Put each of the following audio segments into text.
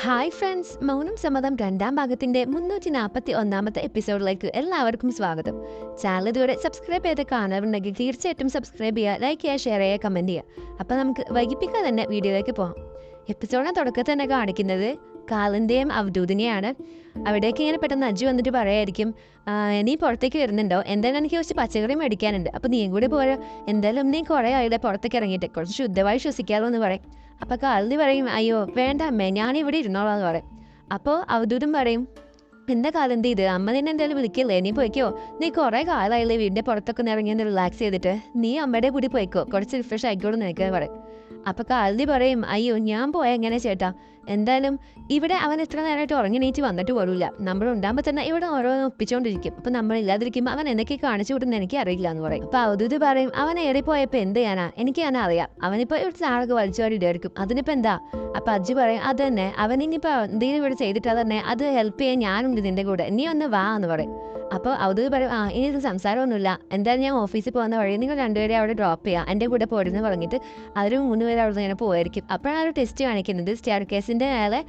Hi friends മൗനം സമ്മതം രണ്ടാം ഭാഗത്തിന്റെ മുന്നൂറ്റി നാൽപ്പത്തി ഒന്നാമത്തെ എപ്പിസോഡിലേക്ക് എല്ലാവർക്കും സ്വാഗതം. ചാനൽ ഇതുവരെ സബ്സ്ക്രൈബ് ചെയ്ത് കാണാറുണ്ടെങ്കിൽ തീർച്ചയായിട്ടും സബ്സ്ക്രൈബ് ചെയ്യുക ലൈക്ക് ചെയ്യുക ഷെയർ ചെയ്യുക കമന്റ് ചെയ്യുക. അപ്പോൾ നമുക്ക് വൈകിപ്പിക്കാതെ തന്നെ വീഡിയോയിലേക്ക് പോകാം എപ്പിസോഡിനെ തുടക്കത്തിൽ തന്നെ കാണിക്കുന്നത് കാലിന്റെയും അവധൂതിനെയാണ്. അവിടേക്ക് ഇങ്ങനെ പെട്ടെന്ന് അജ്ജു വന്നിട്ട് പറയായിരിക്കും നീ പുറത്തേക്ക് വരുന്നുണ്ടോ? എന്തായാലും എനിക്ക് കുറച്ച് പച്ചക്കറി മേടിക്കാനുണ്ട്. അപ്പോൾ നീയും കൂടി പോരാ. എന്തായാലും നീ കുറേ ആയില്ല പുറത്തേക്ക് ഇറങ്ങിയിട്ട്. കുറച്ച് ശുദ്ധമായി ശ്വസിക്കാമല്ലോ എന്ന് പറയും. അപ്പോൾ കള്ളി പറയും അയ്യോ വേണ്ട അമ്മേ ഞാനിവിടെ ഇരുന്നോളാം എന്ന് പറയും. അപ്പോൾ അവധൂതം പറയും എന്താ കാലന്തി ഇത് അമ്മ നിന്നെ എന്തായാലും വിളിക്കില്ലേ? നീ പോയിക്കോ? നീ കുറേ കാലമായില്ലേ വീടിന്റെ പുറത്തൊക്കെ ഇറങ്ങി ഒന്ന് റിലാക്സ് ചെയ്തിട്ട്. നീ അമ്മയുടെ കൂടി പോയിക്കോ. കുറച്ച് റിഫ്രഷ് ആയിക്കോളൂ നിനക്ക് പറയും. അപ്പോൾ കാലതി പറയും അയ്യോ ഞാൻ പോയ എങ്ങനെ ചേട്ടാ? എന്തായാലും ഇവിടെ അവൻ എത്ര നേരമായിട്ട് ഉറങ്ങി നീറ്റ് വന്നിട്ട് പോലില്ല നമ്മൾ ഉണ്ടാകുമ്പോൾ തന്നെ ഇവിടെ ഓരോന്ന് ഒപ്പിച്ചോണ്ടിരിക്കും. അപ്പോൾ നമ്മൾ ഇല്ലാതിരിക്കുമ്പോൾ അവൻ എന്തൊക്കെ കാണിച്ചു വിടുന്ന എനിക്ക് അറിയില്ല എന്ന് പറയും. അപ്പോൾ അവധൂത് പറയും അവൻ ഏറിപ്പോയപ്പോൾ എന്ത് ചെയ്യാനാ? എനിക്ക് ഞാൻ അറിയാം. അവനിപ്പോൾ ഇവിടെ ആളൊക്കെ വലിച്ചു വാരി ഇടുമായിരിക്കും അതിനിപ്പോൾ എന്താ? അപ്പം അജ്ജി പറയും അത് തന്നെ. അവൻ ഇനിയിപ്പോൾ എന്തെങ്കിലും ഇവിടെ ചെയ്തിട്ടാ തന്നെ. അത് ഹെൽപ്പ് ചെയ്യാൻ ഞാനുണ്ട് നിന്റെ കൂടെ. നീ ഒന്ന് വാ എന്ന് പറയും. അപ്പോൾ അവധൂത് പറയും ആ ഇനി സംസാരമൊന്നുമില്ല. എന്തായാലും ഞാൻ ഓഫീസിൽ പോകുന്ന വഴി നിങ്ങൾ രണ്ടുപേരെ അവിടെ ഡ്രോപ്പ് ചെയ്യാം എന്റെ കൂടെ പോരുന്ന് പറഞ്ഞിട്ട് അവർ മൂന്ന് പേര് അവിടെ ഇങ്ങനെ പോയിരിക്കും അപ്പോഴാണ് ഒരു ടെസ്റ്റ് കാണിക്കുന്നത്. സ്റ്റെയർ കേസിന്റെ മേലെ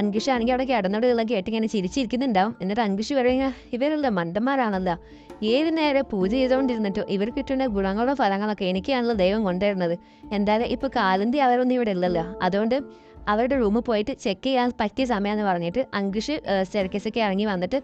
അൻകിഷ് ആണെങ്കിൽ അവിടെ കിടന്നോടുള്ള കേട്ട് ഇങ്ങനെ ചിരിച്ചിരിക്കുന്നുണ്ടാവും. എന്നിട്ട് അൻകിഷ് പറയുക ഇവരല്ല മണ്ടന്മാരാണല്ലോ? ഏത് നേരെ പൂജ ചെയ്തുകൊണ്ടിരുന്നിട്ടോ ഇവർ കിട്ടുന്ന ഗുണങ്ങളോ ഫലങ്ങളൊക്കെ എനിക്കാണല്ലോ ദൈവം കൊണ്ടുവരുന്നത് എന്തായാലും ഇപ്പോൾ കാലന്തി അവരൊന്നും ഇവിടെ ഇല്ലല്ലോ. അതുകൊണ്ട് അവരുടെ റൂമിൽ പോയിട്ട് ചെക്ക് ചെയ്യാൻ പറ്റിയ സമയമെന്ന് പറഞ്ഞിട്ട് അങ്കിഷ് സ്റ്റെർക്കേസൊക്കെ ഇറങ്ങി വന്നിട്ട്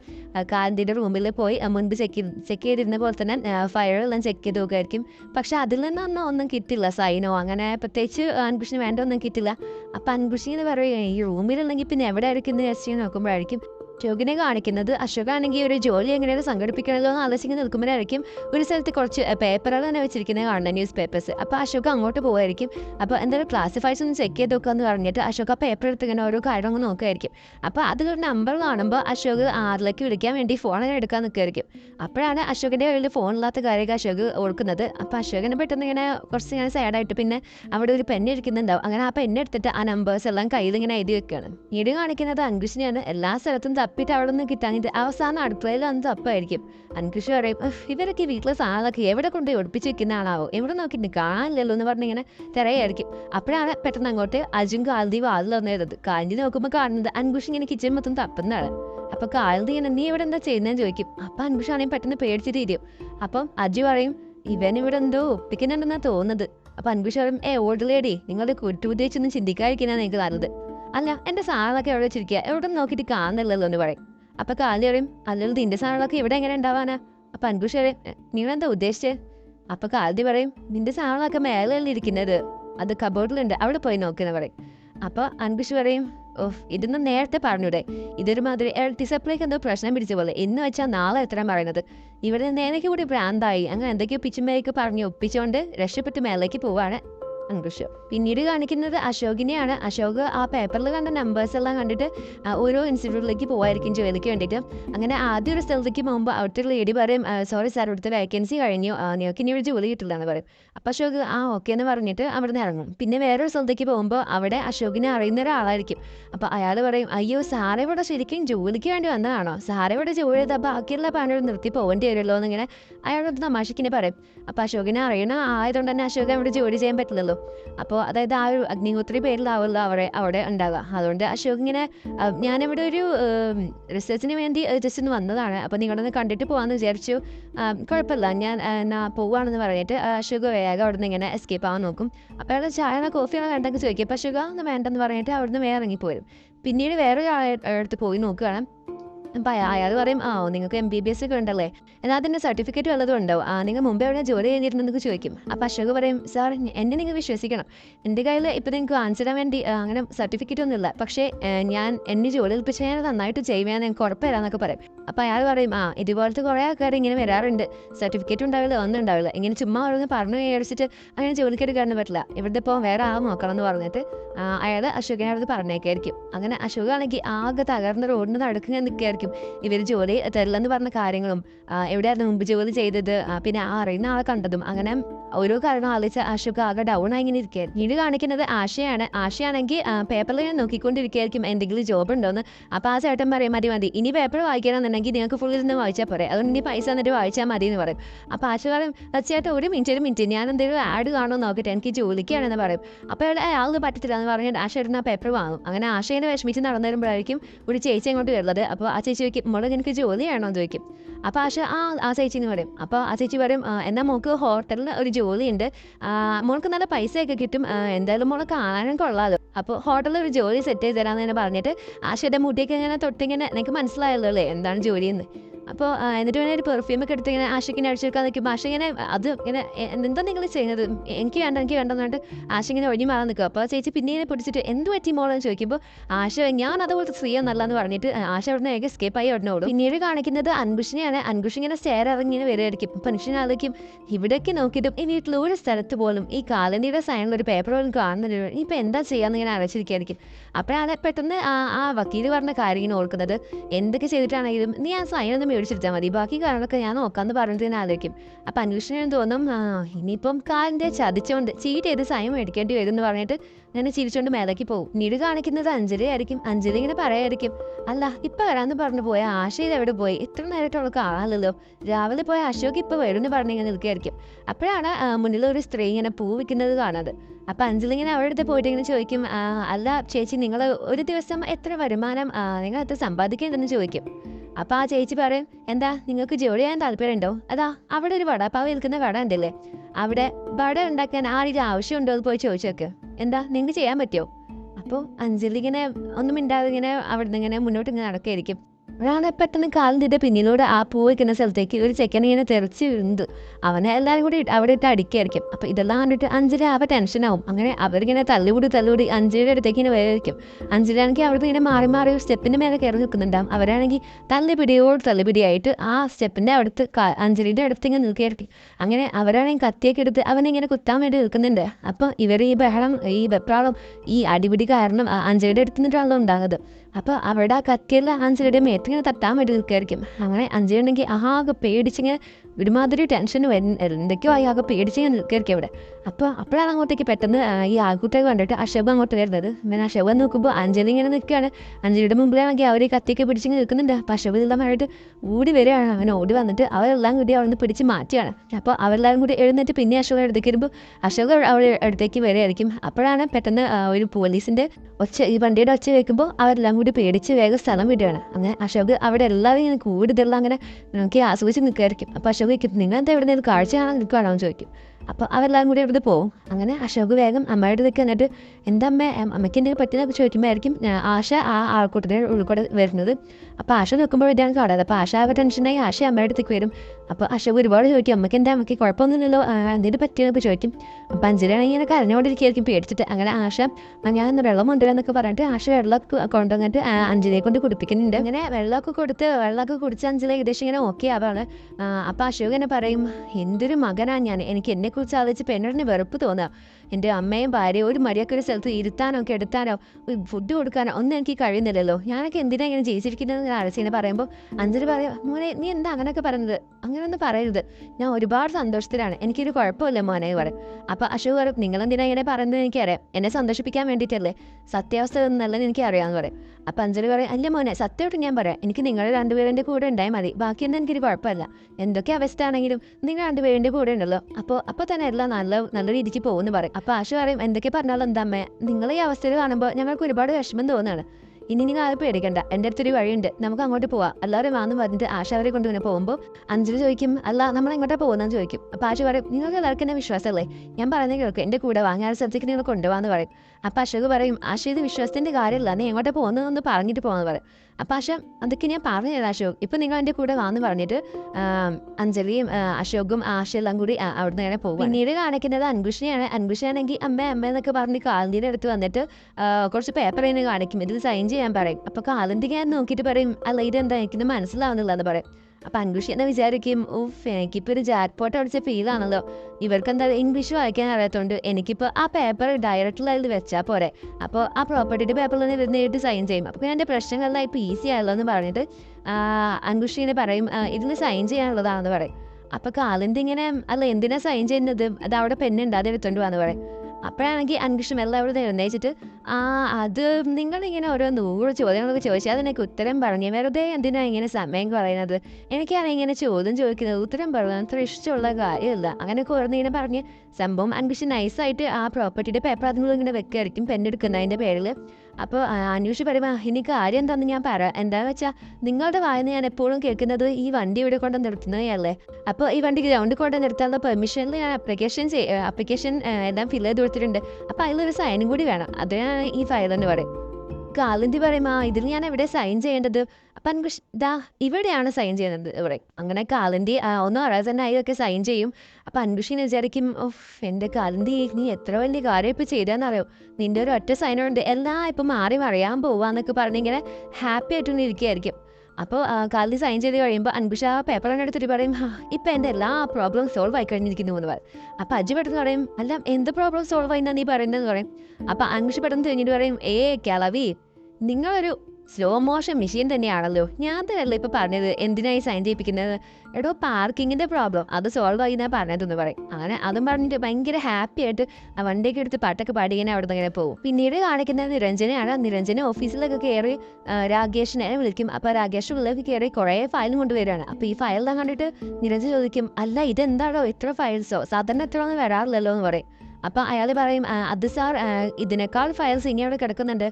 കാന്തിന്റെ റൂമിൽ പോയി മുൻപ് ചെക്ക് ചെക്ക് ചെയ്തിരുന്ന പോലെ തന്നെ ഫയർ എല്ലാം ചെക്ക് ചെയ്ത് നോക്കുമായിരിക്കും പക്ഷെ അതിൽ നിന്നൊന്നും ഒന്നും കിട്ടില്ല സൈനോ. അങ്ങനെ പ്രത്യേകിച്ച് അൻകുഷിന് വേണ്ട ഒന്നും കിട്ടില്ല. അപ്പം അൻകുഷി എന്ന് പറയുക ഈ റൂമിലുണ്ടെങ്കിൽ പിന്നെ എവിടെ ആയിരിക്കും എന്ന് ടെസ്റ്റ് നോക്കുമ്പോഴായിരിക്കും അശോകിനെ കാണിക്കുന്നത്. അശോക ആണെങ്കിൽ ഒരു ജോലി എങ്ങനെയാണ് സംഘടിപ്പിക്കണമല്ലോ എന്ന് ആലോചിക്കുന്ന നിൽക്കുമ്പോഴായിരിക്കും ഒരു സ്ഥലത്ത് കുറച്ച് പേപ്പറുകൾ തന്നെ വെച്ചിരിക്കുന്നത് കാണുന്നത് ന്യൂസ് പേപ്പേഴ്സ്. അപ്പോൾ അശോക് അങ്ങോട്ട് പോകുമായിരിക്കും അപ്പോൾ എന്തായാലും ക്ലാസിഫൈസ് ഒന്ന് ചെക്ക് ചെയ്ത് നോക്കുക എന്ന് പറഞ്ഞിട്ട് അശോക് പേപ്പർ എടുത്ത് ഇങ്ങനെ ഓരോ കാര്യം അങ്ങ് നോക്കുമായിരിക്കും അപ്പോൾ അതിലൊരു നമ്പർ കാണുമ്പോൾ അശോക് ആറിലേക്ക് വിളിക്കാൻ വേണ്ടി ഫോൺ എടുക്കാൻ നിൽക്കുമായിരിക്കും അപ്പോഴാണ് അശോകിന്റെ കയ്യിൽ ഫോണില്ലാത്ത കാര്യമൊക്കെ അശോക് ഓർക്കുന്നത്. അപ്പോൾ അശോകിനെ പെട്ടെന്ന് ഇങ്ങനെ കുറച്ച് ഇങ്ങനെ സാഡായിട്ട് പിന്നെ അവിടെ ഒരു പെണ്ണ് ഇരിക്കുന്നുണ്ടാവും. അങ്ങനെ ആ പെണ്ണ് എടുത്തിട്ട് ആ നമ്പേഴ്സ് എല്ലാം കയ്യിൽ ഇങ്ങനെ എഴുതി വെക്കുകയാണ്. ഇത് കാണിക്കുന്നത് അങ്കുഷിനെയാണ് എല്ലാ സ്ഥലത്തും തപ്പിയിട്ട് അവിടെ നിന്ന് കിട്ടാനിട്ട് അവസാനം അടുക്കളയിൽ വന്ന് തപ്പായിരിക്കും. അൻകൃഷി പറയും "ഉഫ്, ഇവരൊക്കെ വീട്ടിലെ സാധനങ്ങളൊക്കെ എവിടെ കൊണ്ട് ഒടിപ്പിച്ച് വെക്കുന്ന ആളാവോ? എവിടെ നോക്കിയിട്ട് കാണാനില്ലല്ലോ എന്ന് പറഞ്ഞിങ്ങനെ തിരയായിരിക്കും. അപ്പോഴാണ് പെട്ടെന്ന് അങ്ങോട്ട് അജും കാൽദി വാതിൽ വന്നത് കാഞ്ഞി നോക്കുമ്പോൾ കാണുന്നത് അൻകുഷ് ഇങ്ങനെ കിച്ചൺ മൊത്തം തപ്പുന്നതാണ്. അപ്പൊ കാൽദീ ഇങ്ങനെ നീ ഇവിടെ എന്താ ചെയ്യുന്നതെന്ന് ചോദിക്കും. അപ്പൊ അൻകുഷ് ആണെങ്കിൽ പെട്ടെന്ന് പേടിച്ചിട്ട് ഇരിക്കും. അപ്പം അജു പറയും ഇവൻ ഇവിടെ എന്തോ ഒപ്പിക്കുന്നുണ്ടെന്നാ തോന്നുന്നത്. അപ്പൊ അൻകുഷ് പറയും ഏ ഓൾഡ് ലേഡി നിങ്ങളുടെ കുറ്റുബുദ്ധിവെച്ചൊന്നും ചിന്തിക്കാതിരിക്കുന്നതാണ് നിങ്ങൾക്ക് നല്ലത് അല്ല എന്റെ സാധനങ്ങളൊക്കെ എവിടെ വെച്ചിരിക്കുക എവിടെ നോക്കിയിട്ട് കാണുന്നില്ലല്ലോ എന്ന് പറയും. അപ്പൊ കാലി പറയും അല്ലല്ലോ നിന്റെ സാധനങ്ങളൊക്കെ ഇവിടെ എങ്ങനെ ഉണ്ടാവാനാ? അപ്പൊ അൻകുഷ് നീ നിങ്ങളെന്താ ഉദ്ദേശിച്ചത് അപ്പൊ കാലി പറയും നിന്റെ സാധനങ്ങളൊക്കെ മേലല്ലേ ഇരിക്കുന്നത്. അത് കബോർഡിലുണ്ട് അവിടെ പോയി നോക്കുന്ന പറയും. അപ്പൊ അൻകുഷ് പറയും ഓഫ് ഇതൊന്നും നേരത്തെ പറഞ്ഞൂടെ. ഇതൊരു മാതിരി ഇരട്ടി സപ്ലൈക്ക് എന്തോ പ്രശ്നം പിടിച്ച പോലെ. ഇന്ന് വെച്ചാൽ നാളെ എത്ര പറയുന്നത്? ഇവിടെ നേരേക്ക് കൂടി ഭ്രാന്തായി. അങ്ങനെ എന്തൊക്കെയോ പിച്ചുമേലേക്ക് പറഞ്ഞ് ഒപ്പിച്ചുകൊണ്ട് രക്ഷപ്പെട്ട് മേലേക്ക് പോവാണ്. അൻകുഷ് പിന്നീട് കാണിക്കുന്നത് അശോകിനെയാണ്. അശോക് ആ പേപ്പറിൽ കണ്ട നമ്പേഴ്സ് എല്ലാം കണ്ടിട്ട് ഓരോ ഇൻസ്റ്റിറ്റ്യൂട്ടിലേക്ക് പോവായിരിക്കും ജോലിക്ക് വേണ്ടിയിട്ട്. അങ്ങനെ ആദ്യ ഒരു സ്ഥലത്തേക്ക് പോകുമ്പോൾ അവിടുത്തെ ലേഡി പറയും സോറി സാർ ഇവിടുത്തെ വേക്കൻസി കഴിഞ്ഞു. നിങ്ങൾക്ക് ഇനി ഒരു ജോലി കിട്ടില്ല എന്ന് പറയും. അപ്പോൾ അശോക് ആ ഓക്കെ എന്ന് പറഞ്ഞിട്ട് അവിടെ നിന്ന് ഇറങ്ങും. പിന്നെ വേറൊരു സ്ഥലത്തേക്ക് പോകുമ്പോൾ അവിടെ അശോകിനെ അറിയുന്ന ഒരാളായിരിക്കും. അപ്പോൾ അയാൾ പറയും അയ്യോ സാറേ ഇവിടെ ശരിക്കും ജോലിക്ക് വേണ്ടി വന്നതാണോ? സാറേ ഇവിടെ ജോലി ചെയ്താൽ ബാക്കിയുള്ള പാനോട് നിർത്തി പോകേണ്ടി വരുമല്ലോ എന്നിങ്ങനെ അയാളോട് തമാശക്കിനെ പറയും. അപ്പോൾ അശോകിനെ അറിയണ ആയതുകൊണ്ട് തന്നെ അശോക് അവിടെ ജോലി ചെയ്യാൻ പറ്റില്ലല്ലോ. അപ്പോൾ അതായത് ആ ഒരു അഗ്നിഹോത്രി പേരിലാവുമല്ലോ അവിടെ അവിടെ ഉണ്ടാവുക. അതുകൊണ്ട് അശോക് ഇങ്ങനെ ഞാനിവിടെ ഒരു റിസർച്ചിന് വേണ്ടി ജസ്റ്റ് ഒന്ന് വന്നതാണ്. അപ്പോൾ നിങ്ങളൊന്ന് കണ്ടിട്ട് പോകാമെന്ന് വിചാരിച്ചു. കുഴപ്പമില്ല. ഞാൻ എന്നാ പോവുകയാണെന്ന് പറഞ്ഞിട്ട് അശോക് വേഗം അവിടെ നിന്ന് ഇങ്ങനെ എസ്കേപ്പ് ആവാൻ നോക്കും. അപ്പോൾ അയാൾ ചായ കോഫിയാണോ വേണ്ടെങ്കിൽ ചോദിക്കും. അപ്പോൾ അശോക ഒന്ന് വേണ്ടെന്ന് പറഞ്ഞിട്ട് അവിടെ നിന്ന് വേറെ ഇറങ്ങിപ്പോരും. പിന്നീട് വേറൊരാളെ അടുത്ത് പോയി നോക്കുകയാണ്. അപ്പം അയാൾ പറയും ആ നിങ്ങൾക്ക് എം ബി ബി എസ് ഒക്കെ ഉണ്ടല്ലേ? എന്നാൽ അതിന്റെ സർട്ടിഫിക്കറ്റ് വല്ലതും ഉണ്ടാവും ആ നിങ്ങൾ മുമ്പേ എവിടെ ജോലി ചെയ്തിരുന്നെന്നൊക്കെ ചോദിക്കും. അപ്പം അശോക് പറയും സാർ എന്നെ നിങ്ങൾ വിശ്വസിക്കണം. എന്റെ കയ്യിൽ ഇപ്പം നിങ്ങൾക്ക് ആൻസർ ചെയ്യാൻ വേണ്ടി അങ്ങനെ സർട്ടിഫിക്കറ്റ് ഒന്നുമില്ല പക്ഷേ ഞാൻ എന്നെ ജോലി ഏൽപ്പിച്ച് ഞാൻ നന്നായിട്ട് ചെയ്യുമെന്ന് എനിക്ക് കുഴപ്പമില്ലാന്നൊക്കെ പറയും. അപ്പം അയാൾ പറയും ആ ഇതുപോലത്തെ കുറേ ആൾക്കാർ ഇങ്ങനെ വരാറുണ്ട്. സർട്ടിഫിക്കറ്റ് ഉണ്ടാവില്ല ഒന്നും ഉണ്ടാവില്ല. ഇങ്ങനെ ചുമ്മാ ഓരോന്ന് പറഞ്ഞു വിചാരിച്ചിട്ട് അങ്ങനെ ജോലിക്ക് എടുക്കാൻ പറ്റില്ല. ഇവിടുത്തെ ഇപ്പോൾ വേറെ ആൾ നോക്കണം എന്ന് പറഞ്ഞിട്ട് അയാൾ അശോകിനെ പറഞ്ഞേക്കായിരിക്കും. അങ്ങനെ അശോകാണെങ്കിൽ ആകെ തകർന്ന റോഡിന് നടക്കുക നിൽക്കുകയായിരിക്കും പറയുമ്പോഴായിരിക്കും ഇവർ ജോലി തരില്ലെന്ന് പറഞ്ഞ കാര്യങ്ങളും എവിടെയായിരുന്നു മുമ്പ് ജോലി ചെയ്തത് പിന്നെ ആ അറിയുന്ന ആളെ കണ്ടതും അങ്ങനെ ഓരോ കാരണം ആലോചിച്ച ആശയൊക്കെ ആകെ ഡൗൺ ആയി ഇങ്ങനെ ഇരിക്കുകയായിരുന്നു പിന്നീട് കാണിക്കുന്നത് ആശയാണ്. ആശയാണെങ്കിൽ പേപ്പറിൽ ഞാൻ നോക്കിക്കൊണ്ടിരിക്കുകയായിരിക്കും എന്തെങ്കിലും ജോബ് ഉണ്ടോന്ന്. അപ്പോൾ ആ ചേട്ടൻ പറയും മതി മതി. ഇനി പേപ്പർ വായിക്കണമെന്നുണ്ടെങ്കിൽ നിങ്ങൾക്ക് ഫുൾ ഇരുന്ന് വായിച്ചാൽ പോരെ. അതുകൊണ്ട് ഇനി പൈസ എന്നിട്ട് വായിച്ചാൽ മതി എന്ന് പറയും. അപ്പോൾ ആശ പറയും ചേട്ടാ ഒരു മിനിറ്റ് ഒരു മിനിറ്റ് ഞാൻ എന്തെങ്കിലും ആഡ് കാണുമെന്ന് നോക്കട്ടെ. എനിക്ക് ജോലിക്കാണെന്ന് പറയും. അപ്പോൾ അയാൾ അയാൾക്ക് പറ്റത്തില്ല. എന്ന് പറഞ്ഞിട്ട് ആശ ആ പേപ്പർ വാങ്ങും. അങ്ങനെ ആശയെ വിഷമിച്ച് നടന്നു വരുമ്പോഴായിരിക്കും ഒരു ചേച്ചി അങ്ങോട്ട് വരുന്നത്. അപ്പോൾ ആ ചേച്ചി ചോദിക്കും മോളെ നിനക്ക് ജോലിയാണോ? എന്ന് ചോദിക്കും. അപ്പോൾ ആശ ആ ആ ചേച്ചി എന്ന് പറയും. അപ്പോൾ ആ ചേച്ചി പറയും "ആ, എന്നാൽ മോൾക്ക് ഹോട്ടലിൽ ഒരു ജോലിയുണ്ട്. മോൾക്ക് നല്ല പൈസയൊക്കെ കിട്ടും. എന്തായാലും മോളെ കാണാനും കൊള്ളാമല്ലോ അപ്പോൾ ഹോട്ടലിൽ ഒരു ജോലി സെറ്റ് ചെയ്ത് തരാമെന്ന് തന്നെ പറഞ്ഞിട്ട് ആശയുടെ മുട്ടിയൊക്കെ ഇങ്ങനെ തൊട്ടിങ്ങനെ എനിക്ക് മനസ്സിലായല്ലോ അല്ലേ? എന്താണ് ജോലിയെന്ന് അപ്പോൾ എന്നിട്ട് വേണേൽ ഒരു പെർഫ്യൂം ഒക്കെ എടുത്ത് ഇങ്ങനെ ആശയ്ക്കിനെ അടിച്ചെടുക്കാൻ നിൽക്കുമ്പോൾ ആശ ഇങ്ങനെ അത് ഇങ്ങനെ "എ- എന്താ നിങ്ങൾ ചെയ്യുന്നത്? എനിക്ക് വേണ്ട എനിക്ക് വേണ്ടെന്ന് പറഞ്ഞിട്ട് ആശ ഇങ്ങനെ ഒഴിഞ്ഞു മാറാൻ നിൽക്കും. അപ്പോൾ ചേച്ചി പിന്നെ ഇങ്ങനെ പിടിച്ചിട്ട് എന്ത് പറ്റി മോളെന്ന് ചോദിക്കുമ്പോൾ ആശ ഞാൻ അതുപോലത്തെ സ്ത്രീ നല്ലതെന്ന് പറഞ്ഞിട്ട് ആശ അവിടെ നിന്ന് എസ്കേപ്പ് ആയി ഉടനെ പിന്നീട് കാണിക്കുന്നത് അൻകുഷിനെയാണ് അൻകുഷ് ഇങ്ങനെ സ്റ്റെയർ ഇറങ്ങി ഇങ്ങനെ വരികയായിരിക്കും. അപ്പം മനുഷ്യനാലോചിക്കും ഇവിടേക്ക് നോക്കിയിട്ടും ഈ വീട്ടിൽ ഒരു സ്ഥലത്ത് പോലും ഈ കാലനിയുടെ സൈനിൽ ഒരു പേപ്പർ പോലും കാണുന്നില്ല. ഇപ്പം എന്താ ചെയ്യാന്ന് ഇങ്ങനെ അറിയിച്ചിരിക്കുകയായിരിക്കും അപ്പോഴാണ് പെട്ടെന്ന് ആ വക്കീൽ പറഞ്ഞ കാര്യം ഇങ്ങനെ ഓർക്കുന്നത്. എന്തൊക്കെ ചെയ്തിട്ടാണെങ്കിലും നീ ആ സൈൻ ഒന്ന് മേടിച്ചെടുത്താൽ മതി. ബാക്കി കാര്യങ്ങളൊക്കെ ഞാൻ നോക്കാമെന്ന് പറഞ്ഞിട്ട് ഞാൻ ആലോചിക്കും. അപ്പം അന്വേഷണം തോന്നും ഇനിയിപ്പം കാലിന്റെ ചതിച്ചുകൊണ്ട് ചീറ്റ് ചെയ്ത് സൈൻ മേടിക്കേണ്ടി വരും എന്ന് പറഞ്ഞിട്ട് ഞാൻ ചിരിച്ചുകൊണ്ട് മേലേക്ക് പോകും. പിന്നീട് കാണിക്കുന്നത് അഞ്ജലി ആയിരിക്കും. അഞ്ജലി ഇങ്ങനെ പറയായിരിക്കും. അല്ല ഇപ്പം വരാമെന്ന് പറഞ്ഞു പോയ ആശയിൽ എവിടെ പോയി? ഇത്ര നേരമായിട്ട് അവൾക്ക് ആളല്ലോ രാവിലെ പോയ അശോക് ഇപ്പം വരും എന്ന് പറഞ്ഞ് ഇങ്ങനെ നിൽക്കുകയായിരിക്കും. അപ്പോഴാണ് മുന്നിൽ ഒരു സ്ത്രീ ഇങ്ങനെ പൂ വിൽക്കുന്നത് കാണുന്നത്. അപ്പം അഞ്ജലി ഇങ്ങനെ അവരുടെ അടുത്ത് പോയിട്ട് ഇങ്ങനെ ചോദിക്കും അല്ല ചേച്ചി നിങ്ങൾ ഒരു ദിവസം എത്ര വരുമാനം നിങ്ങൾ എത്ര സമ്പാദിക്കേണ്ടെന്ന് ചോദിക്കും. അപ്പം ആ ചേച്ചി പറയും എന്താ നിങ്ങൾക്ക് ജോലി ചെയ്യാൻ താല്പര്യമുണ്ടോ? അതാ അവിടെ ഒരു വടാപ്പാവ് വിൽക്കുന്ന വട ഉണ്ടല്ലേ അവിടെ വട ഉണ്ടാക്കാൻ ആരെങ്കിലും ആവശ്യമുണ്ടോ എന്ന് പോയി ചോദിച്ചോക്ക്. എന്താ നിങ്ങൾക്ക് ചെയ്യാൻ പറ്റുമോ? അപ്പോൾ അഞ്ജലി ഇങ്ങനെ ഒന്നും മിണ്ടാതെ ഇങ്ങനെ അവിടെ നിന്ന് ഇങ്ങനെ മുന്നോട്ട് ഇങ്ങനെ നടക്കുകയായിരിക്കും. ഒരാളെ പെട്ടെന്ന് കാലിന്റെ പിന്നിലൂടെ ആ പൂ വയ്ക്കുന്ന സ്ഥലത്തേക്ക് ഒരു ചെക്കൻ ഇങ്ങനെ തെറിച്ച് വീഴുന്നത് അവനെ എല്ലാവരും കൂടി അവിടെ ഇട്ട് അടിക്കായിരിക്കും. അപ്പോൾ ഇതെല്ലാം കണ്ടിട്ട് അഞ്ജലി ആവ. ടെൻഷനാവും അങ്ങനെ അവരിങ്ങനെ തള്ളിവിടി തള്ളിവിടി അഞ്ചരയുടെ അടുത്തേക്ക് ഇങ്ങനെ വരായിരിക്കും അഞ്ചരയാണെങ്കിൽ അവിടെ ഇങ്ങനെ മാറി മാറി സ്റ്റെപ്പിന്റെ മേലെ കയറി നിൽക്കുന്നുണ്ടാവും. അവരാണെങ്കിൽ തള്ളിപിടിയോട് തള്ളിപിടിയായിട്ട് ആ സ്റ്റെപ്പിന്റെ അടുത്ത് അഞ്ചരയുടെ അടുത്ത് ഇങ്ങനെ നിൽക്കുകയായിരിക്കും. അങ്ങനെ അവരാണെങ്കിൽ കത്തിയൊക്കെ എടുത്ത് അവനെ ഇങ്ങനെ കുത്താൻ വേണ്ടി നിൽക്കുന്നുണ്ട്. അപ്പോൾ ഇവർ ഈ ബഹളം ഈ വെപ്രാളം ഈ അടിപിടി കാരണം അഞ്ചരയുടെ അടുത്ത് നിന്നിട്ടാണല്ലോ ഉണ്ടാകുന്നത്. അപ്പോൾ അവിടെ ആ കത്തിയുള്ള ആൻസിയുടെ മേത്തിങ്ങനെ തട്ടാൻ വേണ്ടി നിൽക്കുകയായിരിക്കും അങ്ങനെ അഞ്ജലി ആകെ പേടിച്ചിങ്ങനെ ഒരുമാതിരി ടെൻഷൻ എന്തൊക്കെയോ ആയി ആകെ പേടിച്ച് ഞാൻ കയറി അവിടെ. അപ്പോൾ അപ്പോഴാണ് അങ്ങോട്ടേക്ക് പെട്ടെന്ന് ഈ ആൾക്കൂട്ടൊക്കെ കണ്ടിട്ട് അശോക് അങ്ങോട്ട് വരുന്നത്. പിന്നെ ആ ഷെബ് നോക്കുമ്പോൾ അഞ്ജലി ഇങ്ങനെ നിൽക്കുകയാണ്. അഞ്ജലിയുടെ മുമ്പിലാണെങ്കിൽ അവർ കത്തിയൊക്കെ പിടിച്ച് നിൽക്കുന്നുണ്ട്. അപ്പോൾ അശോക് ഇല്ലാമായിട്ട് ഓടി വരികയാണ്. അവൻ ഓടി വന്നിട്ട് അവരെല്ലാം കൂടി അവിടെ നിന്ന് പിടിച്ച് മാറ്റിയാണ് അപ്പോൾ അവരെല്ലാവരും കൂടി എഴുന്നേറ്റ് പിന്നെ അശോക് അടുത്തേക്ക് വരുമ്പോൾ അശോക അവിടെ അടുത്തേക്ക് വരികയായിരിക്കും. അപ്പോഴാണ് പെട്ടെന്ന് ഒരു പോലീസിന്റെ ഒച്ച ഈ വണ്ടിയുടെ ഒച്ച കേൾക്കുമ്പോൾ അവരെല്ലാം കൂടി പേടിച്ച് വേഗം സ്ഥലം വിടുകയാണ്. അങ്ങനെ അശോക് അവിടെ എല്ലാവരും ഇങ്ങനെ കൂടുതലുള്ള അങ്ങനെ നോക്കി ആസ്വദിച്ച് നിൽക്കുമായിരിക്കും അപ്പോൾ അശോക് ചോദിക്കും നിങ്ങൾ എന്താ ഇവിടെ നിന്ന് കാഴ്ച കാണാൻ നിൽക്കുകയാണോ എന്ന് ചോദിക്കും. അപ്പോൾ അവരെല്ലാവരും കൂടി ഇവിടെ പോകും അങ്ങനെ അശോക് വേഗം അമ്മയുടെ അടുത്തേക്ക് എന്നിട്ട് എന്താ അമ്മ അമ്മയ്ക്ക് എന്തെങ്കിലും പറ്റുന്നൊക്കെ ചോദിക്കുമ്പോഴായിരിക്കും ആശ ആ ആൾക്കൂട്ടത്തിന്റെ ഉൾക്കൂടെ വരുന്നത്. അപ്പോൾ ആശ നിൽക്കുമ്പോൾ ഇതാണ് കാണാതെ അപ്പോൾ ആശ ആ ടെൻഷനായി ആശ അമ്മയുടെ അടുത്തേക്ക് വരും. അപ്പോൾ അശോക് ഒരുപാട് ചോദിക്കും അമ്മയ്ക്ക് എന്താ? അമ്മയ്ക്ക് കുഴപ്പമൊന്നുമില്ലല്ലോ. പറ്റിയെന്ന് പറ്റിയെന്നൊക്കെ ചോദിക്കും അപ്പം അഞ്ജലിയാണെങ്കിൽ ഇങ്ങനെ കരഞ്ഞുകൊണ്ടിരിക്കുകയായിരിക്കും പേടിച്ചിട്ട്. അങ്ങനെ ആശ ഞാൻ ഇന്ന് വെള്ളം കൊണ്ടുവരാന്നൊക്കെ പറഞ്ഞിട്ട് ആശ വെള്ളമൊക്കെ കൊണ്ടുവന്നിട്ട് അഞ്ജലിയെ കൊണ്ട് കുടിപ്പിക്കുന്നുണ്ട്. അങ്ങനെ വെള്ളമൊക്കെ കൊടുത്ത് വെള്ളമൊക്കെ കുടിച്ച് അഞ്ജലി ഏകദേശം ഇങ്ങനെ ഓക്കെ ആവാണ്. അപ്പം അശോക് എന്നെ പറയും എന്തൊരു മകനാണ് ഞാൻ. എനിക്ക് എന്നെക്കുറിച്ച് ആലോചിച്ച് എന്നോടിന് വെറുപ്പ് തോന്നുക എന്റെ അമ്മയും ഭാര്യയും ഒരു മടിയൊക്കെ ഒരു സ്ഥലത്ത് ഇരുത്താനോ കെടുത്താനോ ഫുഡ് കൊടുക്കാനോ ഒന്നും എനിക്ക് കഴിയുന്നില്ലല്ലോ. ഞാനൊക്കെ എന്തിനാ ഇങ്ങനെ ജീവിച്ചിരിക്കുന്നത് അരസീനെ പറയുമ്പോൾ അഞ്ജലി പറയാം മോനെ നീ എന്താ അങ്ങനെയൊക്കെ പറയുന്നത്? അങ്ങനെയൊന്നും പറയരുത്. ഞാൻ ഒരുപാട് സന്തോഷത്തിലാണ്. എനിക്കൊരു കുഴപ്പമില്ല മോനെ പറയും. അപ്പോൾ അശോക് പറയും നിങ്ങളെന്തിനാ ഇങ്ങനെ പറയുന്നത് എനിക്കറിയാം. എന്നെ സന്തോഷിപ്പിക്കാൻ വേണ്ടിയിട്ടല്ലേ? സത്യാവസ്ഥ എന്നല്ലെന്ന് എനിക്ക് അറിയാമെന്ന് പറയും. അപ്പം അഞ്ജലി പറയും അല്ല മോനെ സത്യമായിട്ട് ഞാൻ പറയാം. എനിക്ക് നിങ്ങൾ രണ്ടുപേരുടെ കൂടെ ഉണ്ടായാൽ മതി. ബാക്കിയൊന്നും എനിക്കൊരു കുഴപ്പമില്ല. എന്തൊക്കെ അവസ്ഥ ആണെങ്കിലും നിങ്ങൾ രണ്ടുപേരുടെ കൂടെ ഉണ്ടല്ലോ. അപ്പോൾ അപ്പോൾ തന്നെ എല്ലാം നല്ല നല്ല രീതിക്ക് പോകുമെന്ന് പറയും. അപ്പോൾ ആശു പറയും എന്തൊക്കെ പറഞ്ഞാലും എന്താ അമ്മേ? നിങ്ങൾ ഈ അവസ്ഥയിൽ കാണുമ്പോൾ ഞങ്ങൾക്ക് ഒരുപാട് വിഷമം തോന്നുകയാണ്. ഇനി നിങ്ങൾ ആരും പേടിക്കണ്ട. എന്റെ അടുത്തൊരു വഴിയുണ്ട്. നമുക്ക് അങ്ങോട്ട് പോവാം. എല്ലാവരും വാന്ന് പറഞ്ഞിട്ട് ആശ അവരെ കൊണ്ട് ഇങ്ങനെ പോകുമ്പോൾ അഞ്ജലി ചോദിക്കും അല്ല നമ്മൾ എങ്ങോട്ടാണ് പോകുന്നതെന്ന് ചോദിക്കും. അപ്പോൾ ആശ പറയും നിങ്ങൾക്ക് എല്ലാവർക്കും എന്നെ വിശ്വാസമല്ലേ? ഞാൻ പറയുന്നത് കേൾക്കും എന്റെ കൂടെ വാങ്ങാൻ സ്ഥലത്തേക്ക് നിങ്ങൾ കൊണ്ടുപോകാമെന്ന് പറയും. അപ്പോൾ അശോക് പറയും ആശ ഇത് വിശ്വാസത്തിന്റെ കാര്യമില്ല. നീ എങ്ങോട്ടാണ് പോകുന്നതെന്ന് പറഞ്ഞിട്ട് പോകാന്ന് പറയും. അപ്പം ആശ അതൊക്കെ ഞാൻ പറഞ്ഞു തരാം അശോക്. ഇപ്പം നിങ്ങൾ എന്റെ കൂടെ വാന്ന് പറഞ്ഞിട്ട് അഞ്ജലിയും അശോകും ആശയെല്ലാം കൂടി അവിടുന്ന് ഇങ്ങനെ പോകും പിന്നീട് കാണിക്കുന്നത് അൻകുഷിനെയാണ്. അൻകുഷിയാണെങ്കിൽ അമ്മ അമ്മ എന്നൊക്കെ പറഞ്ഞ് കാലിന്റെ അടുത്ത് വന്നിട്ട് കുറച്ച് പേപ്പർ ഇങ്ങനെ കാണിക്കും. ഇതിൽ സൈൻ ചെയ്യാൻ പറയും. അപ്പോൾ കാലിന്റെ ഞാൻ നോക്കിയിട്ട് പറയും അല്ല എന്താ എനിക്കിത് മനസ്സിലാവുന്നില്ല എന്ന് പറയും. അപ്പം അൻകുഷി എന്ന് വിചാരിക്കും ഉഫ് എനിക്കിപ്പോൾ ഒരു ജാക്ക്പോട്ട് അടിച്ച ഫീലാണല്ലോ ഇവർക്ക് എന്താ ഇംഗ്ലീഷ് വായിക്കാൻ അറിയാത്തതുകൊണ്ട് എനിക്കിപ്പോൾ ആ പേപ്പർ ഡയറക്റ്റിൽ അതിൽ വെച്ചാൽ പോരെ. അപ്പോൾ ആ പ്രോപ്പർട്ടിയുടെ പേപ്പറിൽ നിന്ന് നേരിട്ട് സൈൻ ചെയ്യും. അപ്പോൾ എന്റെ പ്രശ്നങ്ങളെല്ലാം ഇപ്പോൾ ഈസി ആയല്ലോ എന്ന് പറഞ്ഞിട്ട് അൻകുഷിനെ പറയും ഇതിൽ സൈൻ ചെയ്യാനുള്ളതാണെന്ന് പറയും. അപ്പോൾ കാലിന്റെ ഇങ്ങനെ അല്ല എന്തിനാ സൈൻ ചെയ്യുന്നത്? അത് അവിടെ പെണ്ണുണ്ട് അത് എടുത്തോണ്ട് പോവാന്ന് പറയും. അപ്പോഴാണെങ്കിൽ അൻകുഷും എല്ലാവരും എഴുന്നേച്ചിട്ട് ആ അത് നിങ്ങളിങ്ങനെ ഓരോ നൂറ് ചോദ്യങ്ങളൊക്കെ ചോദിച്ചാൽ അതിനൊക്കെ ഉത്തരം പറഞ്ഞു. വെറുതെ എന്തിനാ ഇങ്ങനെ സമയം പറയുന്നത് എനിക്കാണ് ഇങ്ങനെ ചോദ്യം ചോദിക്കുന്നത്. ഉത്തരം പറയാൻ അത്ര ഇഷ്ടമുള്ള കാര്യമില്ല. അങ്ങനെയൊക്കെ ഓരോന്നിങ്ങനെ പറഞ്ഞ് സംഭവം അൻകൃഷ്ണൻ നൈസായിട്ട് ആ പ്രോപ്പർട്ടിയുടെ പേപ്പർ അതിനുള്ളിൽ ഇങ്ങനെ വെക്കായിരിക്കും പെണ്ണെടുക്കുന്നതിന്റെ പേരിൽ. അപ്പോൾ അന്വേഷിച്ച് പറയുമ്പോൾ ഇനി കാര്യം എന്താന്ന് ഞാൻ പറ. എന്താ വെച്ചാൽ നിങ്ങളുടെ വായന ഞാൻ എപ്പോഴും കേൾക്കുന്നത് ഈ വണ്ടി ഇവിടെ കൊണ്ട് നിർത്തുന്നതല്ലേ അപ്പോൾ ഈ വണ്ടി ഗ്രൗണ്ടിൽ കൊണ്ട് നിർത്താനുള്ള പെർമിഷനിൽ ഞാൻ അപ്ലിക്കേഷൻ അപ്ലിക്കേഷൻ എല്ലാം ഫില്ല് ചെയ്ത് കൊടുത്തിട്ടുണ്ട്. അപ്പോൾ അതിലൊരു സൈനും കൂടി വേണം. അതാണ് ഈ ഫയൽ എന്ന് പറയും. കാലിന്തി പറയുമ്പോ ആ ഇതിൽ ഞാൻ എവിടെ സൈൻ ചെയ്യേണ്ടത്? അപ്പം അൻകുഷ് ദാ ഇവിടെയാണ് സൈൻ ചെയ്യുന്നത്. ഇവിടെ അങ്ങനെ കാലിന്തി ഒന്നും തന്നെ അതിലൊക്കെ സൈൻ ചെയ്യും. അപ്പം അൻകുഷിനെ വിചാരിക്കും ഓഫ് എന്റെ കാലിന്തി നീ എത്ര വലിയ കാര്യം ഇപ്പോൾ ചെയ്തതെന്നറിയോ നിന്റെ ഒരു ഒറ്റ ഉണ്ട് എല്ലാം ഇപ്പം മാറി മറിയാൻ പോവാന്നൊക്കെ പറഞ്ഞിങ്ങനെ ഹാപ്പി ആയിട്ടൊന്നും ഇരിക്കുകയായിരിക്കും അപ്പോൾ കാലി സൈൻ ചെയ്ത് കഴിയുമ്പോൾ അൻകുഷ ആ പേപ്പർ എടുത്തിട്ട് പറയും ഇപ്പം എന്റെ എല്ലാ പ്രോബ്ലം സോൾവ് ആയി കഴിഞ്ഞിരിക്കുന്നു എന്ന് പറയും. അപ്പോൾ അജി പെട്ടെന്ന് പറയും അല്ല എന്ത് പ്രോബ്ലം സോൾവ് ആയിന്നാ നീ പറയുന്നതെന്ന് പറയും. അപ്പോൾ അൻകുഷ് പെട്ടെന്ന് തിരിഞ്ഞിട്ട് പറയും ഏ കിളവി നിങ്ങളൊരു സ്ലോ മോഷൻ മെഷീൻ തന്നെയാണല്ലോ. ഞാൻ തന്നെയല്ലോ ഇപ്പൊ പറഞ്ഞത്? എന്തിനായി സൈൻ ചെയ്യിപ്പിക്കുന്നത്? എടോ പാർക്കിങ്ങിന്റെ പ്രോബ്ലം അത് സോൾവ് ആയി ഞാൻ പറഞ്ഞതെന്ന് പറയും. അങ്ങനെ അതും പറഞ്ഞിട്ട് ഭയങ്കര ഹാപ്പി ആയിട്ട് ആ വണ്ടിയൊക്കെ എടുത്ത് പാട്ടൊക്കെ പാടി ഇങ്ങനെ അവിടെ ഇങ്ങനെ പോകും. പിന്നീട് കാണിക്കുന്നത് നിരഞ്ജനയാണ്. നിരഞ്ജന ഓഫീസിലൊക്കെ കയറി രാകേഷിനെ വിളിക്കും. അപ്പൊ രാകേഷ് ഉള്ളിലേക്ക് കയറി കുറേ ഫയലും കൊണ്ടുവരികയാണ് അപ്പൊ ഈ ഫയൽ കണ്ടിട്ട് നിരഞ്ജൻ ചോദിക്കും അല്ല ഇതെന്താണോ ഇത്ര ഫയൽസോ സാധാരണ എത്ര ഒന്നും വരാറില്ലല്ലോ എന്ന് പറയും. അപ്പോൾ അയാൾ പറയും അത് സാർ ഇതിനേക്കാൾ ഫയൽസ് ഇനി അവിടെ കിടക്കുന്നുണ്ട്.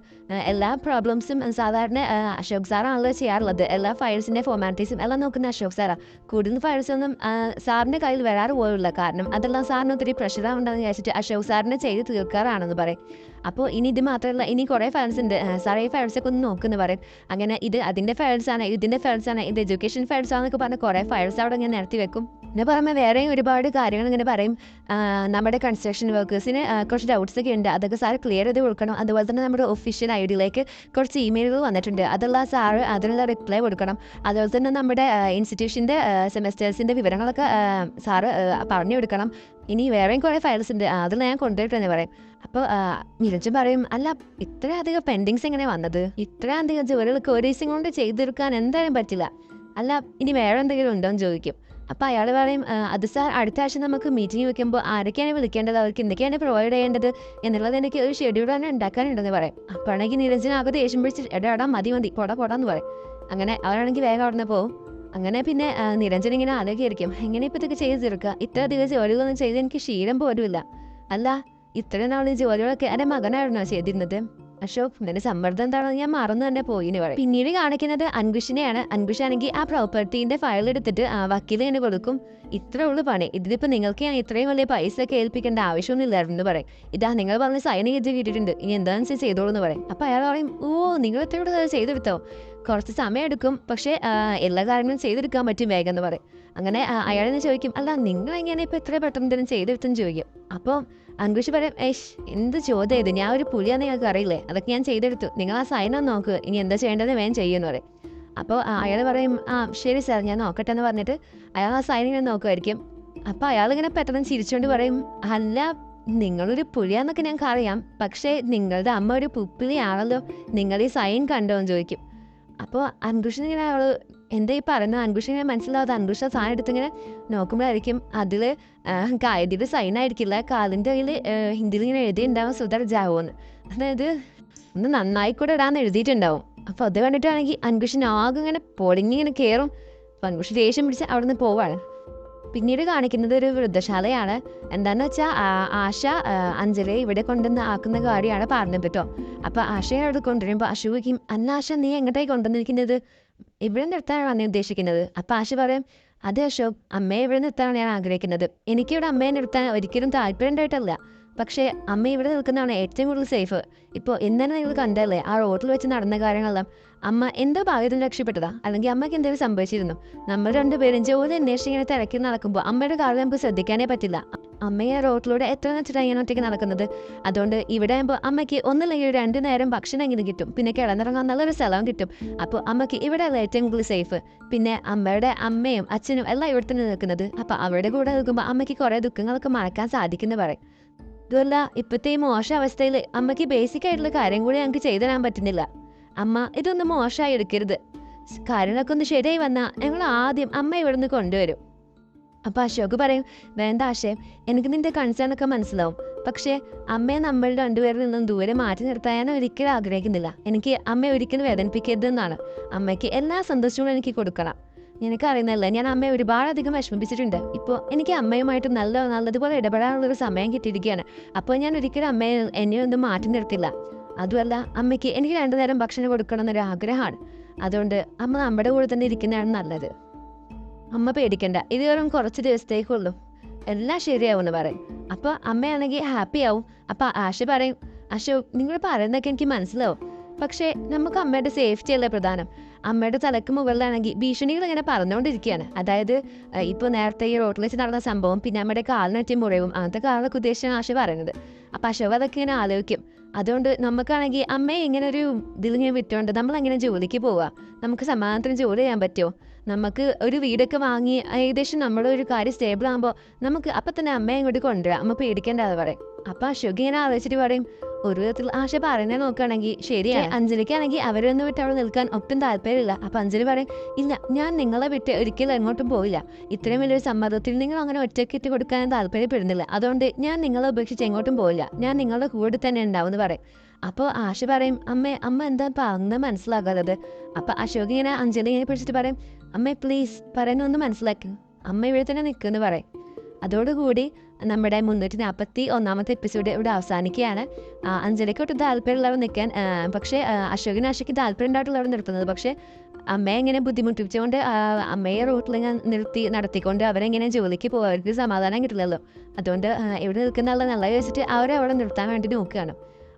എല്ലാ പ്രോബ്ലംസും സാധാരണ അശോക് സാറാണല്ലോ ചെയ്യാറുള്ളത്. എല്ലാ ഫയൽസിന്റെ ഫോർമാലിറ്റീസും എല്ലാം നോക്കുന്ന അശോക് സാറാണ് കൂടുതൽ ഫയൽസ് ഒന്നും സാറിന്റെ കയ്യിൽ വരാറ് പോലുള്ള കാരണം അതെല്ലാം സാറിന് ഒത്തിരി പ്രഷറാവുണ്ടെന്ന് വിചാരിച്ചിട്ട് അശോക് സാറിനെ ചെയ്ത് തീർക്കാറാണെന്ന് പറയും. അപ്പോൾ ഇനി ഇത് മാത്രമല്ല ഇനി കുറേ ഫയൽസ് ഉണ്ട്. സാറേ ഈ ഫയൽസൊക്കെ ഒന്ന് നോക്കുന്നു പറയും. അങ്ങനെ ഇത് അതിന്റെ ഫയൽസ് ആണ് ഇതിന്റെ ഫയൽസ് ആണ് ഇത് എഡ്യൂക്കേഷൻ ഫയൽസ് ആണെന്നൊക്കെ പറഞ്ഞ് കുറേ ഫയൽസ് അവിടെ ഇങ്ങനെ നിരത്തി വെക്കും. പിന്നെ പറയുമ്പോൾ വേറെയും ഒരുപാട് കാര്യങ്ങൾ ഇങ്ങനെ പറയും. നമ്മുടെ കൺസ്ട്രക്ഷൻ വർക്കേഴ്സിന് കുറച്ച് ഡൗട്ട്സ് ഒക്കെ ഉണ്ട്. അതൊക്കെ സാർ ക്ലിയർ ചെയ്ത് കൊടുക്കണം. അതുപോലെ തന്നെ നമ്മുടെ ഒഫീഷ്യൽ ഐ ഡിയിലേക്ക് കുറച്ച് ഇമെയിലുകൾ വന്നിട്ടുണ്ട്. അതെല്ലാം സാർ അതിനുള്ള റിപ്ലൈ കൊടുക്കണം. അതുപോലെ തന്നെ നമ്മുടെ ഇൻസ്റ്റിറ്റ്യൂഷന്റെ സെമസ്റ്റേഴ്സിന്റെ വിവരങ്ങളൊക്കെ സാർ പറഞ്ഞു കൊടുക്കണം. ഇനി വേറെയും കുറേ ഫയൽസ് ഉണ്ട്. അതിൽ ഞാൻ കൊണ്ടുപോയിട്ടെന്ന് പറയും. അപ്പോൾ നിരഞ്ജൻ പറയും അല്ല ഇത്രയധികം പെൻഡിങ്സ് എങ്ങനെ വന്നത്? ഇത്രയധികം ജോലികൾക്ക് ഒരു ദിവസം കൊണ്ട് ചെയ്തെടുക്കാൻ എന്തായാലും പറ്റില്ല. അല്ല ഇനി വേറെ എന്തെങ്കിലും ഉണ്ടോ എന്ന് ചോദിക്കും. അപ്പോൾ അയാൾ പറയും അത് സാർ അടുത്ത ആഴ്ച നമുക്ക് മീറ്റിംഗ് വെക്കുമ്പോൾ ആരൊക്കെയാണ് വിളിക്കേണ്ടത്? അവർക്ക് എന്തൊക്കെയാണ് പ്രൊവൈഡ് ചെയ്യേണ്ടത്? എന്നുള്ളത് എനിക്ക് ഒരു ഷെഡ്യൂൾ തന്നെ ഉണ്ടാക്കാനുണ്ടെന്ന് പറയും. അപ്പോഴാണെങ്കിൽ നിരഞ്ജന ആകെ ദേഷ്യം പിടിച്ച് എടാടാ എടാ മതി മതി പോടാ പോടാന്ന് പറയും. അങ്ങനെ അവരാണെങ്കിൽ വേഗം അവിടെ പോകും അങ്ങനെ പിന്നെ നിരഞ്ജൻ ഇങ്ങനെ ആലോചിക്കായിരിക്കും എങ്ങനെ ഇപ്പോൾ ഇതൊക്കെ ചെയ്ത് തീർക്കുക? ഇത്ര ദിവസം ജോലികളൊന്നും ചെയ്ത് എനിക്ക് ക്ഷീണം പോലുമില്ല. അല്ല ഇത്രയും നാൾ ജോലികളൊക്കെ എന്റെ മകനായിരുന്നോ ചെയ്തിരുന്നത്? അശോക് നിന്റെ സമ്മർദ്ദം എന്താണെന്ന് ഞാൻ മറന്നു തന്നെ പോയി പറയും. പിന്നീട് കാണിക്കുന്നത് അൻകുഷിനെയാണ്. അൻകുഷാണെങ്കിൽ ആ പ്രോപ്പർട്ടീന്റെ ഫയൽ എടുത്തിട്ട് ആ വക്കീലിന് കൊടുക്കും. ഇത്ര ഉള്ളു പണി. ഇതിലിപ്പോ നിങ്ങൾക്ക് ഞാൻ ഇത്രയും വലിയ പൈസ ഒക്കെ ഏൽപ്പിക്കേണ്ട ആവശ്യമൊന്നുമില്ലായിരുന്നു പറയും. ഇതാ നിങ്ങൾ പറഞ്ഞ സൈൻ ചെയ്ത് കിട്ടിയിട്ടുണ്ട്. ഇനി എന്താണെന്ന് വെച്ചാൽ ചെയ്തോളൂ എന്ന് പറയും. അപ്പൊ അയാൾ പറയും ഓ നിങ്ങൾ എത്രയോട് ചെയ്തെടുത്തോ? കുറച്ച് സമയം എടുക്കും. പക്ഷേ എല്ലാ കാര്യങ്ങളും ചെയ്തെടുക്കാൻ പറ്റും വേഗം എന്ന് പറയും. അങ്ങനെ അയാളെന്ന് ചോദിക്കും അല്ല നിങ്ങൾ എങ്ങനെ ഇപ്പോൾ എത്ര പെട്ടെന്ന് തന്നെ ചെയ്തെടുത്തെന്ന് ചോദിക്കും. അപ്പം അങ്കുഷ് പറയും ഏഷ് എന്ത് ചോദ്യം ഇത്? ഞാൻ ഒരു പുലിയാന്ന് നിങ്ങൾക്ക് അറിയില്ലേ? അതൊക്കെ ഞാൻ ചെയ്തെടുത്തു. നിങ്ങൾ ആ ഒന്ന് നോക്ക്. ഇനി എന്താ ചെയ്യേണ്ടത് വേഗം ചെയ്യുമെന്ന് പറയും. അപ്പോൾ അയാൾ പറയും ആ ശരി സാർ ഞാൻ നോക്കട്ടെ എന്ന് പറഞ്ഞിട്ട് അയാൾ ആ സൈൻ ഇങ്ങനെ നോക്കുമായിരിക്കും അപ്പോൾ അയാൾ ഇങ്ങനെ പെട്ടെന്ന് ചിരിച്ചുകൊണ്ട് പറയും അല്ല നിങ്ങളൊരു പുലിയാന്നൊക്കെ ഞങ്ങൾക്ക് അറിയാം. പക്ഷേ നിങ്ങളുടെ അമ്മ ഒരു പുപ്പിളിയാണല്ലോ നിങ്ങൾ ഈ സൈൻ കണ്ടോ? എന്ന് ചോദിക്കും. അപ്പോൾ അൻകുഷിന് ഇങ്ങനെ അവൾ എന്താ ഈ പറയുന്നത് ഇങ്ങനെ മനസ്സിലാവാതെ അൻകുഷ സാധനം എടുത്തിങ്ങനെ നോക്കുമ്പോഴായിരിക്കും അതിൽ കായതിയുടെ സൈൻ ആയിരിക്കില്ല. കാലിന്റെ കയ്യിൽ ഹിന്ദിയിൽ ഇങ്ങനെ എഴുതിയിട്ടുണ്ടാവും സുധർ ജാവോന്ന്. അതായത് ഒന്ന് നന്നായി കൂടെ ഇടാന്ന് എഴുതിയിട്ടുണ്ടാവും. അപ്പോൾ അത് കണ്ടിട്ടാണെങ്കിൽ അൻകുഷിന് ആകെ ഇങ്ങനെ പൊളിഞ്ഞ് ഇങ്ങനെ കയറും അപ്പോൾ അൻകുഷ് ദേഷ്യം പിടിച്ച് അവിടെ നിന്ന് പോവാണ്. പിന്നീട് കാണിക്കുന്നത് ഒരു വൃദ്ധശാലയാണ്. എന്താന്ന് വെച്ചാൽ ആശ അഞ്ജലി ഇവിടെ കൊണ്ടുവന്ന് ആക്കുന്ന കാര്യമാണ് പറഞ്ഞത് കേട്ടോ. അപ്പോൾ ആശയെ അവിടെ കൊണ്ടുവരുമ്പോൾ അശുവിക്കും അന്നാശ നീ എങ്ങോട്ടായി കൊണ്ടുവന്നിരിക്കുന്നത്? ഇവിടെ നിർത്താനാണ് നീ ഉദ്ദേശിക്കുന്നത്? അപ്പം ആശ പറയും അതെ അശോക് അമ്മയെ ഇവിടെ നിർത്താനാണ് ഞാൻ ആഗ്രഹിക്കുന്നത് എനിക്കിവിടെ അമ്മയെ നിർത്താൻ ഒരിക്കലും താല്പര്യം ഉണ്ടായിട്ടല്ല. പക്ഷേ അമ്മ ഇവിടെ നിൽക്കുന്നതാണ് ഏറ്റവും കൂടുതൽ സേഫ്. ഇപ്പോൾ ഇന്നലെ നിങ്ങൾ കണ്ടല്ലേ ആ റോഡിൽ വെച്ച് നടന്ന കാര്യങ്ങളെല്ലാം. അമ്മ എന്തോ ഭാഗ്യത്തിന് രക്ഷപ്പെട്ടതാ. അല്ലെങ്കിൽ അമ്മയ്ക്ക് എന്തെങ്കിലും സംഭവിച്ചിരുന്നു. നമ്മൾ രണ്ടുപേരും ജോലി അന്വേഷിച്ച് ഇങ്ങനെ തിരക്കി നടക്കുമ്പോൾ അമ്മയുടെ കാര്യം നമുക്ക് ശ്രദ്ധിക്കാനേ പറ്റില്ല. അമ്മയെ റോട്ടിലൂടെ എത്ര വെച്ചിട്ടാണ് ഞാൻ ഒറ്റയ്ക്ക് നടക്കുന്നത്? അതുകൊണ്ട് ഇവിടെ ആകുമ്പോൾ അമ്മയ്ക്ക് ഒന്നില്ലെങ്കിൽ രണ്ട് നേരം ഭക്ഷണം എങ്ങനെ കിട്ടും. പിന്നെ കിടന്നിറങ്ങാൻ നല്ലൊരു സ്ഥലവും കിട്ടും. അപ്പോൾ അമ്മയ്ക്ക് ഇവിടെ ഏറ്റവും കൂടുതൽ സേഫ് പിന്നെ അമ്മയുടെ അമ്മയും അച്ഛനും എല്ലാം ഇവിടെ തന്നെ നിൽക്കുന്നത്. അപ്പോൾ അവരുടെ കൂടെ നിൽക്കുമ്പോൾ അമ്മയ്ക്ക് കുറേ ദുഃഖങ്ങളൊക്കെ മറക്കാൻ സാധിക്കുന്നു പറയും. ഇതുമല്ല ഇപ്പോഴത്തെ ഈ മോശ അവസ്ഥയിൽ അമ്മയ്ക്ക് ബേസിക് ആയിട്ടുള്ള കാര്യം കൂടി ഞങ്ങൾക്ക് ചെയ്തു തരാൻ പറ്റുന്നില്ല. അമ്മ ഇതൊന്നും മോശമായി എടുക്കരുത്. കാര്യങ്ങളൊക്കെ ഒന്ന് ശരിയായി വന്നാൽ ഞങ്ങൾ ആദ്യം അമ്മ ഇവിടെ നിന്ന് കൊണ്ടുവരും. അപ്പോൾ അശോക് പറയും വേണ്ട ആശയം എനിക്ക് നിന്റെ കൺസേൺ ഒക്കെ മനസ്സിലാവും. പക്ഷേ അമ്മയെ നമ്മൾ രണ്ടുപേരിൽ നിന്നും ദൂരെ മാറ്റി നിർത്താൻ ഒരിക്കലും ആഗ്രഹിക്കുന്നില്ല. എനിക്ക് അമ്മയെ ഒരിക്കലും വേദനിപ്പിക്കരുതെന്നാണ്. അമ്മയ്ക്ക് എല്ലാ സന്തോഷവും എനിക്ക് കൊടുക്കണം. എനിക്കറിയുന്നല്ല ഞാൻ അമ്മയെ ഒരുപാടധികം വിഷമിപ്പിച്ചിട്ടുണ്ട്. ഇപ്പോൾ എനിക്ക് അമ്മയുമായിട്ട് നല്ല നല്ലതുപോലെ ഇടപെടാനുള്ളൊരു സമയം കിട്ടിയിരിക്കുകയാണ്. അപ്പോൾ ഞാൻ ഒരിക്കലും അമ്മയെ എന്നെ ഒന്നും മാറ്റി നിർത്തില്ല. അതുമല്ല അമ്മയ്ക്ക് എനിക്ക് രണ്ടു നേരം ഭക്ഷണം കൊടുക്കണം എന്നൊരു ആഗ്രഹമാണ്. അതുകൊണ്ട് അമ്മ നമ്മുടെ കൂടെ തന്നെ ഇരിക്കുന്നതാണ് നല്ലത്. അമ്മ പേടിക്കണ്ട. ഇത് വെറും കുറച്ച് ദിവസത്തേക്കുള്ളൂ. എല്ലാം ശരിയാവുമെന്ന് പറയും. അപ്പോൾ അമ്മയാണെങ്കിൽ ഹാപ്പി ആവും. അപ്പോൾ ആശ പറയും അശോക് നിങ്ങൾ പറയുന്നതൊക്കെ എനിക്ക് മനസ്സിലാവും. പക്ഷേ നമുക്ക് അമ്മയുടെ സേഫ്റ്റി അല്ലേ പ്രധാനം. അമ്മയുടെ തലക്ക് മുകളിലാണെങ്കിൽ ഭീഷണികൾ ഇങ്ങനെ പറഞ്ഞുകൊണ്ടിരിക്കുകയാണ്. അതായത് ഇപ്പോൾ നേരത്തെ ഈ റോട്ടിൽ വെച്ച് നടന്ന സംഭവം പിന്നെ അമ്മയുടെ കാലിനൊറ്റ മുറിവും അങ്ങനത്തെ കാലൊക്കെ ഉദ്ദേശിച്ചാണ് ആശ പറയുന്നത്. അപ്പം അശോ അതൊക്കെ ഇങ്ങനെ ആലോചിക്കും. അതുകൊണ്ട് നമുക്കാണെങ്കിൽ അമ്മയെ ഇങ്ങനെ ഒരു ഇതിൽ ഞാൻ വിട്ടുകൊണ്ട് നമ്മൾ അങ്ങനെ ജോലിക്ക് പോവുക നമുക്ക് സമാധാനത്തിന് ജോലി ചെയ്യാൻ പറ്റുമോ? നമുക്ക് ഒരു വീടൊക്കെ വാങ്ങി ഏകദേശം നമ്മുടെ ഒരു കാര്യം സ്റ്റേബിൾ ആകുമ്പോൾ നമുക്ക് അപ്പം തന്നെ അമ്മയെ ഇങ്ങോട്ട് കൊണ്ടുവരാം. അമ്മ പേടിക്കേണ്ടത് പറയും. അപ്പം അശോക് ഇങ്ങനെ ആലോചിച്ചിട്ട് പറയും ഒരു വിധത്തിൽ ആശ പറയുന്നത് നോക്കുകയാണെങ്കിൽ ശരിയാണ് അഞ്ജലിക്കാണെങ്കിൽ അവരൊന്ന് വിട്ട് അവിടെ നിൽക്കാൻ ഒട്ടും താല്പര്യമില്ല. അപ്പം അഞ്ജലി പറയും ഇല്ല ഞാൻ നിങ്ങളെ വിട്ട് ഒരിക്കലും എങ്ങോട്ടും പോയില്ല ഇത്രയും വലിയൊരു സമ്മർദ്ദത്തിൽ നിങ്ങൾ അങ്ങനെ ഒറ്റയ്ക്ക് ഇട്ട് കൊടുക്കാൻ താല്പര്യപ്പെടുന്നില്ല. അതുകൊണ്ട് ഞാൻ നിങ്ങളെ ഉപേക്ഷിച്ച് എങ്ങോട്ടും പോയില്ല ഞാൻ നിങ്ങളുടെ കൂടെ തന്നെ ഉണ്ടാവും എന്ന് പറയും. അപ്പോൾ ആശ പറയും അമ്മേ അമ്മ എന്താ പറഞ്ഞത് മനസ്സിലാകാത്തത്? അപ്പം അശോക് ഇങ്ങനെ അഞ്ജലി ഇങ്ങനെ പിടിച്ചിട്ട് പറയും അമ്മേ പ്ലീസ് പറയുന്നൊന്ന് മനസ്സിലാക്കി. അമ്മ ഇവിടെ തന്നെ നിൽക്കുമെന്ന് പറയും. അതോടുകൂടി നമ്മുടെ മുന്നൂറ്റി നാൽപ്പത്തി ഒന്നാമത്തെ എപ്പിസോഡ് ഇവിടെ അവസാനിക്കുകയാണ്. അഞ്ജലിക്ക് ഒട്ടും താല്പര്യമുള്ളവർ നിൽക്കാൻ പക്ഷേ അശോകിന് ആശയ്ക്ക് താല്പര്യം ഉണ്ടായിട്ടുള്ളവർ നിർത്തുന്നത്. പക്ഷേ അമ്മയെ ഇങ്ങനെ ബുദ്ധിമുട്ടിച്ചുകൊണ്ട് ആ, അമ്മയെ റോട്ടിൽ ഇങ്ങനെ നിർത്തി നടത്തിക്കൊണ്ട് അവരെങ്ങനെ ജോലിക്ക് പോകും അവർക്ക് സമാധാനം കിട്ടില്ലല്ലോ. അതുകൊണ്ട് ഇവിടെ നിൽക്കുന്ന ആളെ നല്ല വെച്ചിട്ട് അവരെ അവിടെ നിർത്താൻ വേണ്ടി നോക്കുകയാണ്.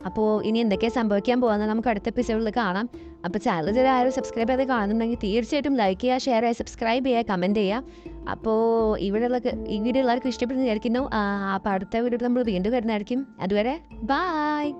അപ്പോൾ ഇനി എന്തൊക്കെയാണ് സംഭവിക്കാൻ പോകുന്നത് നമുക്ക് അടുത്ത എപ്പിസോഡിൽ കാണാം. അപ്പോൾ ചാനൽ ചില ആരും സബ്സ്ക്രൈബ് ചെയ്ത് കാണുന്നുണ്ടെങ്കിൽ തീർച്ചയായിട്ടും ലൈക്ക് ചെയ്യുക ഷെയർ ചെയ്യുക സബ്സ്ക്രൈബ് ചെയ്യുക കമന്റ് ചെയ്യുക. അപ്പോൾ ഇവിടെയുള്ള ഈ വീഡിയോ എല്ലാവർക്കും ഇഷ്ടപ്പെടുന്ന വിചാരിക്കുന്നു. അപ്പോൾ അടുത്ത വീഡിയോ നമ്മൾ വീണ്ടും വരുന്നതായിരിക്കും. അതുവരെ ബായ്